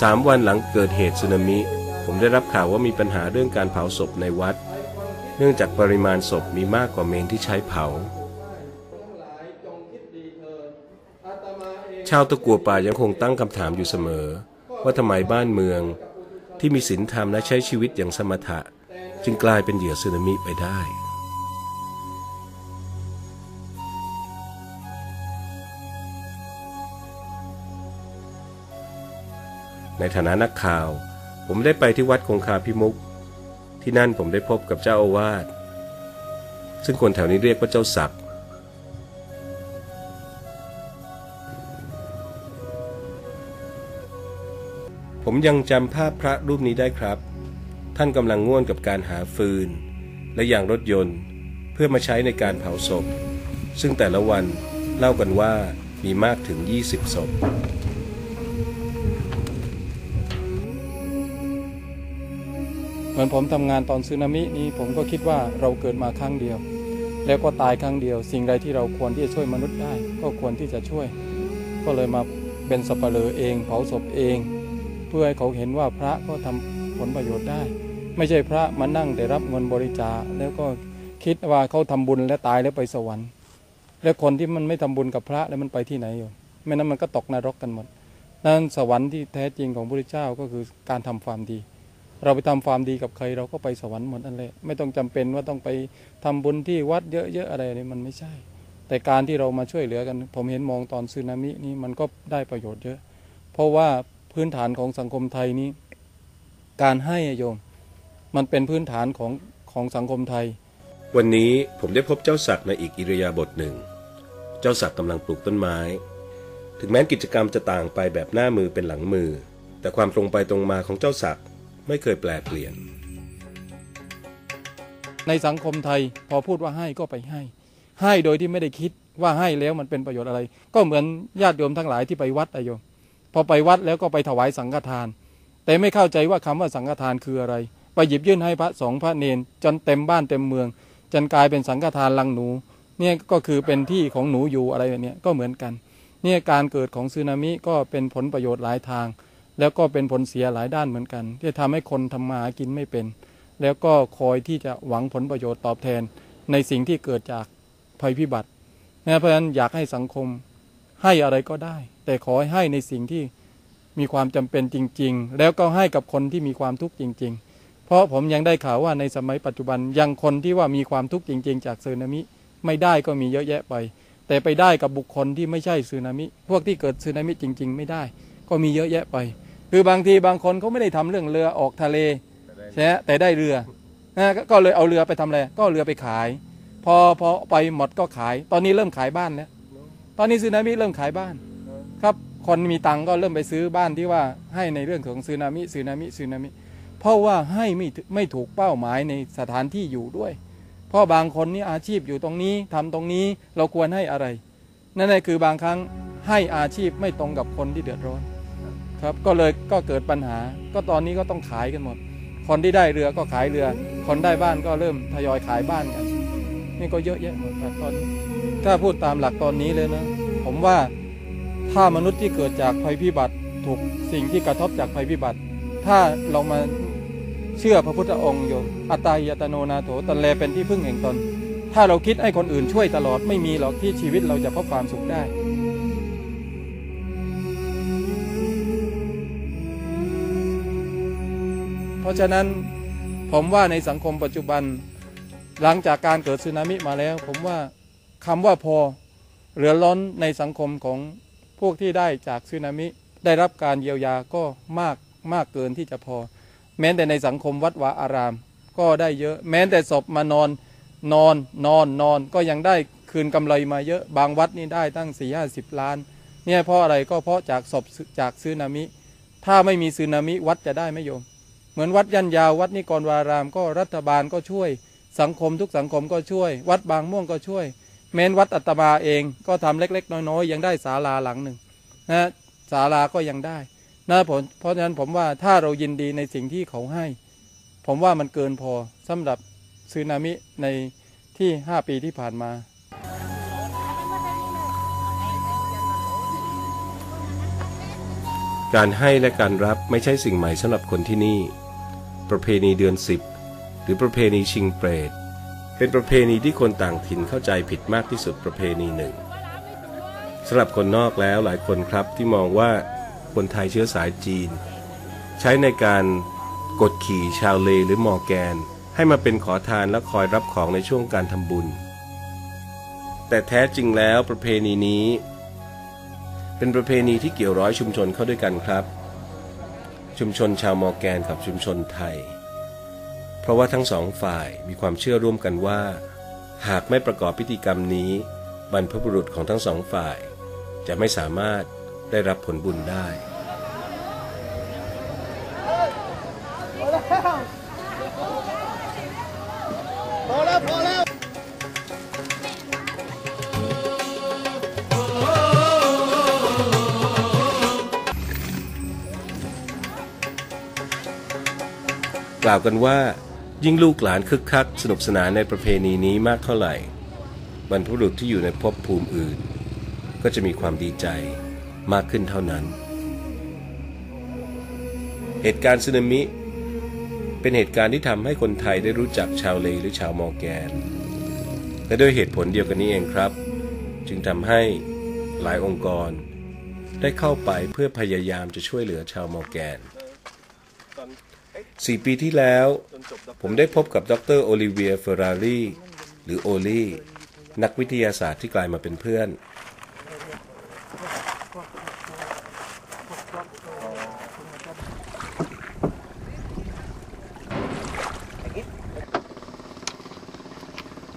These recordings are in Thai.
สามวันหลังเกิดเหตุสึนามิ ผมได้รับข่าวว่ามีปัญหาเรื่องการเผาศพในวัด เนื่องจากปริมาณศพมีมากกว่าเมนที่ใช้เผา ชาวตะกัวป่ายังคงตั้งคำถามอยู่เสมอ ว่าทำไมบ้านเมือง ที่มีศีลธรรมและใช้ชีวิตอย่างสมถะ จึงกลายเป็นเหยื่อสึนามิไปได้ ในฐานะนักข่าว ผมได้ไปที่วัดคงคาพิมุก ที่นั่นผมได้พบกับเจ้าอาวาสซึ่งคนแถวนี้เรียกว่าเจ้าศักดิ์ผมยังจำภาพพระรูปนี้ได้ครับ ท่านกำลังง่วนกับการหาฟืน และยางรถยนต์เพื่อมาใช้ในการเผาศพ ซึ่งแต่ละวันเล่ากันว่ามีมากถึง 20 ศพ เหมือนผมทำงานตอนสึนามินี้ผมก็คิดว่าเราเกิดมาครั้งเดียว แล้วก็ตายครั้งเดียว สิ่งใดที่เราควรที่จะช่วยมนุษย์ได้ ก็ควรที่จะช่วย ก็เลยมาเป็นสับปเลอเองเผาศพเอง เพื่อให้เขาเห็นว่าพระก็ทำผลประโยชน์ได้ ไม่ใช่พระมานั่งแต่รับเงินบริจาคแล้วก็คิดว่าเขาทำบุญและตายแล้วไปสวรรค์ แล้วคนที่มันไม่ทำบุญกับพระแล้วมันไปที่ไหนอยู่ไม่นั้นมันก็ตกนรกกันหมดนั้นสวรรค์ที่แท้จริงของพระพุทธเจ้าก็คือการทำความดี เราไปทำความดีกับใครเราก็ไปสวรรค์หมดนั่นแหละไม่ต้องจำเป็นว่าต้องไปทำบุญที่วัดเยอะๆอะไรนี่มันไม่ใช่ แต่การที่เรามาช่วยเหลือกัน ผมเห็นมองตอนสึนามินี้มันก็ได้ประโยชน์เยอะ เพราะว่าพื้นฐานของสังคมไทยนี้ การให้อโยม มันเป็นพื้นฐานของของสังคมไทย วันนี้ผมได้พบเจ้าศักดิ์ในอีกอิริยาบถหนึ่ง เจ้าศักดิ์กำลังปลูกต้นไม้ ถึงแม้กิจกรรมจะต่างไปแบบหน้ามือเป็นหลังมือ แต่ความตรงไปตรงมาของเจ้าศักดิ์ ไม่เคยแปลเปลี่ยน ในสังคมไทยพอพูดว่าให้ก็ไปให้ ให้โดยที่ไม่ได้คิดว่าให้แล้วมันเป็นประโยชน์อะไร ก็เหมือนญาติโยมทั้งหลายที่ไปวัดอะโยม พอไปวัดแล้วก็ไปถวายสังฆทาน แต่ไม่เข้าใจว่าคำว่าสังฆทานคืออะไร ไปหยิบยื่นให้พระสงฆ์พระเนนจนเต็มบ้านเต็มเมือง จนกลายเป็นสังฆทานลังหนูเนี่ยก็คือเป็นที่ของหนูอยู่อะไรแบบนี้ก็เหมือนกันเนี่ยการเกิดของสึนามิก็เป็นผลประโยชน์หลายทาง แล้วก็เป็นผลเสียหลายด้านเหมือนกัน ที่ทำให้คนทำมาหากินไม่เป็น แล้วก็คอยที่จะหวังผลประโยชน์ตอบแทน ในสิ่งที่เกิดจากภัยพิบัตินะเพราะฉะนั้นอยากให้สังคมให้อะไรก็ได้ แต่ขอให้ให้ในสิ่งที่มีความจำเป็นจริง ๆ แล้วก็ให้กับคนที่มีความทุกข์จริง ๆ เพราะผมยังได้ข่าวว่าในสมัยปัจจุบันยังคนที่ว่ามีความทุกข์จริง ๆ จากสึนามิไม่ได้ก็มีเยอะแยะไป แต่ไปได้กับบุคคลที่ไม่ใช่สึนามิ พวกที่เกิดสึนามิจริง ๆ ไม่ได้ ก็มีเยอะแยะไป คือบางทีบางคนเขาไม่ได้ทำเรื่องเรือออกทะเลใช่ไหมแต่ได้เรือนะก็ก็เลยเอาเรือไปทำอะไรก็เอาเรือไปขาย พอพอไปหมดก็ขาย ตอนนี้เริ่มขายบ้านแล้วตอนนี้สึนามิเริ่มขายบ้าน ครับคนมีตังค์ก็เริ่มไปซื้อบ้านที่ว่าให้ในเรื่องของสึนามิสึนามิสึนามิ เพราะว่าให้ไม่ถึไม่ถูกเป้าหมายในสถานที่อยู่ด้วย เพราะบางคนนี่อาชีพอยู่ตรงนี้ทำตรงนี้เราควรให้อะไร นั่นแหละคือบางครั้งให้อาชีพไม่ตรงกับคนที่เดือดร้อน ครับ ก็เลยก็เกิดปัญหา ก็ตอนนี้ก็ต้องขายกันหมด คนที่ได้เรือก็ขายเรือ คนได้บ้านก็เริ่มทยอยขายบ้านกันนี่ก็เยอะแยะหมดครับตอนนี้ถ้าพูดตามหลักตอนนี้เลยนะ ผมว่าถ้ามนุษย์ที่เกิดจากภัยพิบัติถูกสิ่งที่กระทบจากภัยพิบัติ ถ้าเรามาเชื่อพระพุทธองค์โยมอัตตาหิยตโนนาโถตันแลเป็นที่พึ่งแห่งตน ถ้าเราคิดให้คนอื่นช่วยตลอดไม่มีหรอกที่ชีวิตเราจะพบความสุขได้ เพราะฉะนั้นผมว่าในสังคมปัจจุบันหลังจากการเกิดสึนามิมาแล้ว ผมว่าคำว่าพอเหลือล้นในสังคมของพวกที่ได้จากสึนามิ ได้รับการเยียวยาก็มากมากเกินที่จะพอ แม้แต่ในสังคมวัดวาอาราม ก็ได้เยอะ แม้แต่ศพมานอนนอนนอนนอนก็ยังได้คืนกำไรมาเยอะบางวัดนี่ได้ตั้งสี่ห้าสิบล้าน เนี่ยเพราะอะไรก็เพราะจากศพจากสึนามิ ถ้าไม่มีสึนามิวัดจะได้ไหมโยม เหมือนวัดยันยาววัดนิกรวารามก็รัฐบาลก็ช่วย สังคมทุกสังคมก็ช่วย วัดบางม่วงก็ช่วย แม้นวัดอัตมาเองก็ทำเล็ก ๆ น้อยๆยังได้ศาลาหลังหนึ่งนะศาลาก็ยังได้นะผมเพราะฉะนั้นผมว่าถ้าเรายินดีในสิ่งที่เขาให้ ผมว่ามันเกินพอสำหรับสึนามิในที่ 5 ปีที่ผ่านมาการให้และการรับไม่ใช่สิ่งใหม่สำหรับคนที่นี่ ประเพณีเดือนสิบหรือประเพณีชิงเปรต เป็นประเพณีที่คนต่างถิ่นเข้าใจผิดมากที่สุดประเพณีหนึ่งสำหรับคนนอกแล้วหลายคนครับที่มองว่าคนไทยเชื้อสายจีน ใช้ในการกดขี่ชาวเลหรือมอแกน ให้มาเป็นขอทานและคอยรับของในช่วงการทำบุญ แต่แท้จริงแล้วประเพณีนี้ เป็นประเพณีที่เกี่ยวร้อยชุมชนเข้าด้วยกันครับ ชุมชนชาวมอร์แกนกับชุมชนไทย เพราะว่าทั้งสองฝ่ายมีความเชื่อร่วมกันว่า หากไม่ประกอบพิธีกรรมนี้ บรรพบุรุษของทั้งสองฝ่าย จะไม่สามารถได้รับผลบุญได้ กล่าวกันว่า ยิ่งลูกหลานคึกคักสนุกสนานในประเพณีนี้มากเท่าไหร่ บรรพบุรุษที่อยู่ในภพภูมิอื่น ก็จะมีความดีใจมากขึ้นเท่านั้น เหตุการณ์สึนามิเป็นเหตุการณ์ที่ทำให้คนไทยได้รู้จักชาวเลหรือชาวมอร์แกน และด้วยเหตุผลเดียวกันนี้เองครับ จึงทำให้หลายองค์กรได้เข้าไปเพื่อพยายามจะช่วยเหลือชาวมอร์แกน สี่ปีที่แล้ว ผมได้พบกับดรโอลิเวียเฟอร์รารีหรือโอลี่นักวิทยาศาสตร์ที่กลายมาเป็นเพื่อน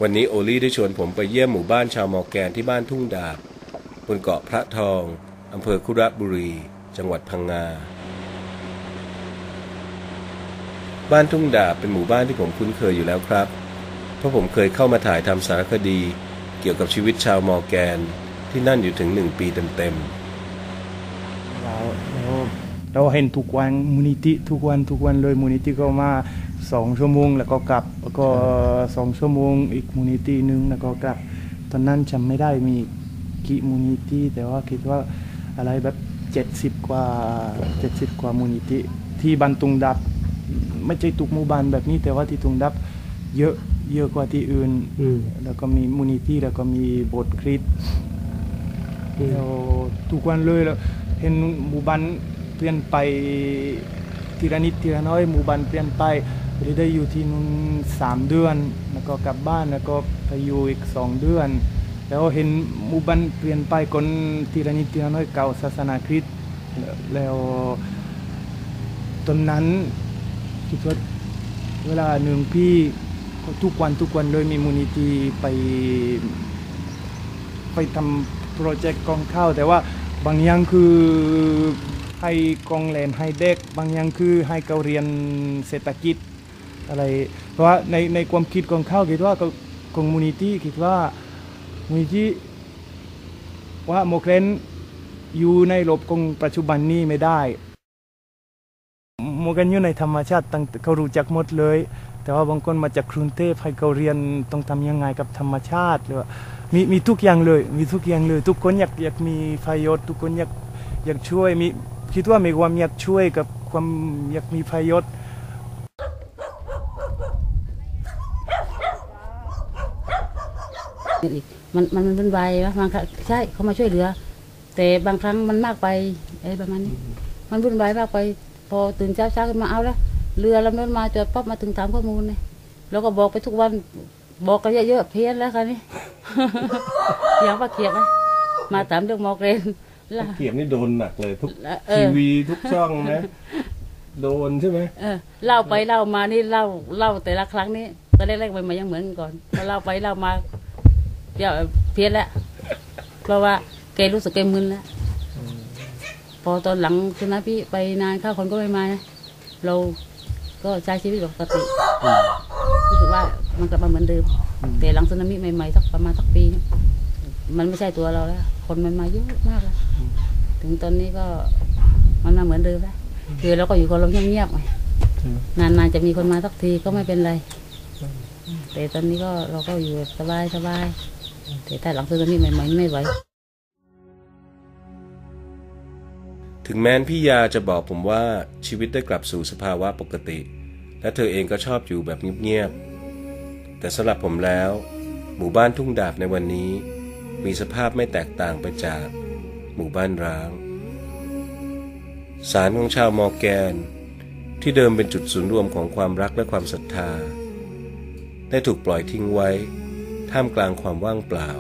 วันนี้โอลี่ได้ชวนผมไปเยี่ยมหมู่บ้านชาวมอแกนที่บ้านทุ่งดาบบนเกาะพระทองอำเภอคุระบุรี จังหวัดพังงา บ้านทุ่งดาบเป็นหมู่บ้านที่ผมคุ้นเคยอยู่แล้วครับ เพราะผมเคยเข้ามาถ่ายทำสารคดี เกี่ยวกับชีวิตชาวมอร์แกนที่นั่นอยู่ถึงหนึ่งปีเต็มเราเราเราเห็นทุกวันมูลนิธิทุกวันทุกวันเลยมูลนิธิก็มาสองชั่วโมงแล้วก็กลับแล้วก็สองชั่วโมงอีกมูลนิธิหนึ่งแล้วก็กลับ ตอนนั้นจำไม่ได้มีกี่มูลนิธิแต่ว่าคิดว่าอะไรแบบเจ็ดสิบกว่าเจ็ดสิบกว่ามูลนิธิที่บันตุงดับ ไม่ใช่ทุกหมู่บ้านแบบนี้แต่ว่าที่ตุงดับเยอะเยอะกว่าที่อื่นอืมแล้วก็มีมูลนิธิแล้วก็มีโบทคริสต์อืมแล้วทุกวันเลยแล้วเห็นหมู่บ้านเปลี่ยนไปทีละนิดทีละน้อยหมู่บ้านเปลี่ยนไปเลยได้อยู่ที่นู่นสามเดือน แล้วก็กลับบ้านแล้วก็ไปอยู่อีกสองเดือน แล้วเห็นหมู่บ้านเปลี่ยนไปคนทีละนิดทีละน้อยเก่าศาสนาคริสต์แล้วแล้วตอนนั้น คิดว่าเวลาหนึ่งพี่ทุกวันทุกวันเลยมีมูลนิธิไปไปทำโปรเจกต์กองข้าว แต่ว่าบางอย่างคือให้กองแลนให้เด็ก บางอย่างคือให้เขาเรียนเศรษฐกิจอะไร เพราะว่าในในความคิดกองข้าวคิดว่าของมูลนิธิคิดว่ามูลนิธิว่าโมเครนอยู่ในระบบของปัจจุบันนี้ไม่ได้ มกันอยู่ในธรรมชาติตั้งเขารู้จักหมดเลย แต่ว่าบางคนมาจากกรุงเทพให้เขาเรียนต้องทำยังไงกับธรรมชาติหรือว่ามีมีทุกอย่างเลย มีทุกอย่างเลย ทุกคนอยากอยากมีประโยชน์ทุกคนอยากอยากช่วยมีคิดว่ามีความอยากช่วยกับความอยากมีประโยชน์มันมันมันเป็นใบนะบางครั้งใช่เขามาช่วยเหลือ แต่บางครั้งมันมากไปไอ้ประมาณนี้ มันวุ่นวายมากไป พอตื่นเช้าเช้าขึ้นมาเอาแล้วเรือลำนั้นมาจอดปั๊บมาถึงถามข้อมูลเลยแล้วก็บอกไปทุกวันบอกกันเยอะๆเพี้ยนแล้วค่ะนี่อย่างว่าเขียบไหมมาถามเรื่องมอร์เกรนแล้วๆเกียบนี่โดนหนักเลย ทุกเออทีวีทุกช่องนะโดนใช่ไหมเออเล่าไปเล่ามานี่เล่าเล่าแต่ละครั้งนี้ตอนแรกๆมันมายังเหมือนกันก่อนพอเล่าไปเล่ามาเดี๋ยวเพี้ยนแล้วเพราะว่าแกรู้สึกแกมึนแล้วพ อตอนหลังคือนะพี่ไปนานเข้าคนก็ไม่มานะเราก็ใช้ชีวิตปกติรู้สึกว่ามันกลับมาเหมือนเดิม แต่หลังสึนามิใหม่ๆสักประมาณสักปีเนี่ยมันไม่ใช่ตัวเราแล้ว คนมันมาเยอะมากแล้วถึงตอนนี้ก็มันมาเหมือนเดิมแล้วคือเราก็อยู่คนเราเงียบๆไงนานๆจะมีคนมาสักทีก็ไม่เป็นไร แต่ตอนนี้ก็เราก็อยู่แบบสบายๆแต่ถ้าหลังสึนามิใหม่ๆนี่ไม่ไหว ถึงแม้นพี่ยาจะบอกผมว่าชีวิตได้กลับสู่สภาวะปกติ และเธอเองก็ชอบอยู่แบบเงียบๆ แต่สำหรับผมแล้ว หมู่บ้านทุ่งดาบในวันนี้ มีสภาพไม่แตกต่างไปจาก หมู่บ้านร้างศาลของชาวมอร์แกน ที่เดิมเป็นจุดศูนย์รวมของความรักและความศรัทธา ได้ถูกปล่อยทิ้งไว้ ท่ามกลางความว่างเปล่า